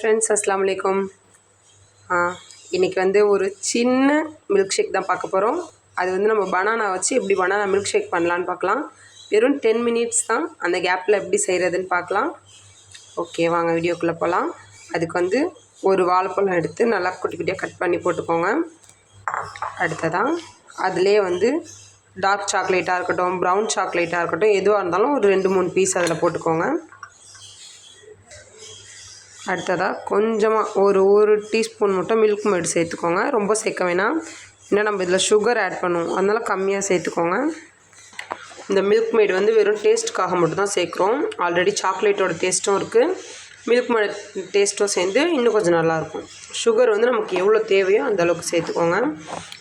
Friends அஸ்லாம் வலைக்கம் இன்றைக்கி வந்து ஒரு சின்ன மில்க் ஷேக் தான் பார்க்க போகிறோம் அது வந்து நம்ம பனானா வச்சு எப்படி பனானா மில்க் ஷேக் பண்ணலான்னு பார்க்கலாம். வெறும் டென் மினிட்ஸ் தான் அந்த கேப்பில் எப்படி செய்கிறதுன்னு பார்க்கலாம். ஓகே வாங்க வீடியோக்குள்ளே போகலாம் அதுக்கு வந்து ஒரு வாழைப்பழம் எடுத்து நல்லா குட்டி குட்டியாக கட் பண்ணி போட்டுக்கோங்க. அடுத்ததான் அதிலே வந்து டார்க் சாக்லேட்டாக இருக்கட்டும் ப்ரௌன் சாக்லேட்டாக இருக்கட்டும் எதுவாக இருந்தாலும் ஒரு ரெண்டு மூணு பீஸ் அதில் போட்டுக்கோங்க. அடுத்ததாக கொஞ்சமாக ஒரு ஒரு டீஸ்பூன் மட்டும் மில்க் மேடு சேர்த்துக்கோங்க. ரொம்ப சேர்க்க வேணாம். ஏன்னா நம்ம இதில் சுகர் ஆட் பண்ணுவோம். அதனால் கம்மியாக சேர்த்துக்கோங்க. இந்த மில்க் மேடு வந்து வெறும் டேஸ்ட்டுக்காக மட்டும்தான் சேர்க்குறோம். ஆல்ரெடி சாக்லேட்டோட டேஸ்ட்டும் இருக்குது மில்க் மேட் டேஸ்ட்டும் சேர்ந்து இன்னும் கொஞ்சம் நல்லாயிருக்கும் சுகர் வந்து நமக்கு எவ்வளோ தேவையோ அந்த அளவுக்கு சேர்த்துக்கோங்க.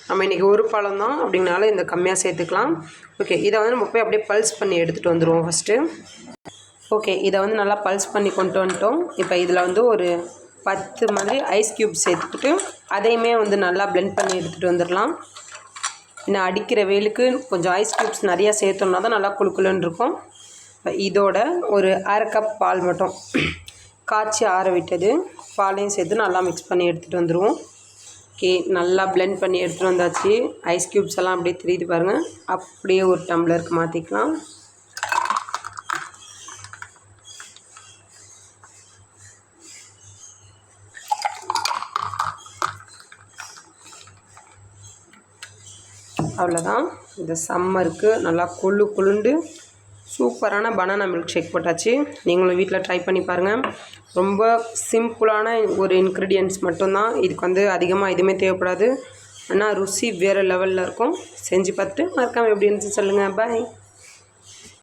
நம்ம இன்றைக்கி ஒரு பழம் தான். அப்படிங்கனால இந்த கம்மியாக சேர்த்துக்கலாம். ஓகே இதை வந்து நம்ம போய் அப்படியே பல்ஸ் பண்ணி எடுத்துகிட்டு வந்துடுவோம் ஃபஸ்ட்டு ஓகே இதை வந்து நல்லா பல்ஸ் பண்ணி கொண்டு வந்துட்டோம். இப்போ இதில் வந்து ஒரு பத்து மாதிரி ஐஸ் க்யூப் சேர்த்துக்கிட்டு அதையுமே வந்து நல்லா பிளெண்ட் பண்ணி எடுத்துகிட்டு வந்துடலாம். இன்னும் அடிக்கிற வெயிலுக்கு கொஞ்சம் ஐஸ் க்யூப்ஸ் நிறையா சேர்த்தோம்னா தான் நல்லா குழுக்குலுன்னு இருக்கும். இப்போ இதோட ஒரு அரை கப் பால் மட்டும். காய்ச்சி ஆற விட்டது. பாலையும் சேர்த்து நல்லா மிக்ஸ் பண்ணி எடுத்துகிட்டு வந்துடுவோம் ஓகே நல்லா பிளெண்ட் பண்ணி எடுத்துகிட்டு வந்தாச்சு. ஐஸ் க்யூப்ஸ் எல்லாம் அப்படியே தெரியுது பாருங்கள் அப்படியே ஒரு டம்ளருக்கு மாற்றிக்கலாம் அவ்வளோதான் இந்த சம்மருக்கு நல்லா கொள்ளு கொழுண்டு சூப்பரான பனானா மில்க் ஷேக் போட்டாச்சு. நீங்களும் வீட்டில் ட்ரை பண்ணி பாருங்கள் ரொம்ப சிம்பிளான ஒரு இன்க்ரீடியன்ட்ஸ் மட்டும்தான். இதுக்கு வந்து அதிகமாக எதுவுமே தேவைப்படாது. ஆனால் ருசி வேறு லெவலில் இருக்கும். செஞ்சு பார்த்துட்டு மறக்காமல் எப்படி இருந்துச்சு சொல்லுங்கள் பாய்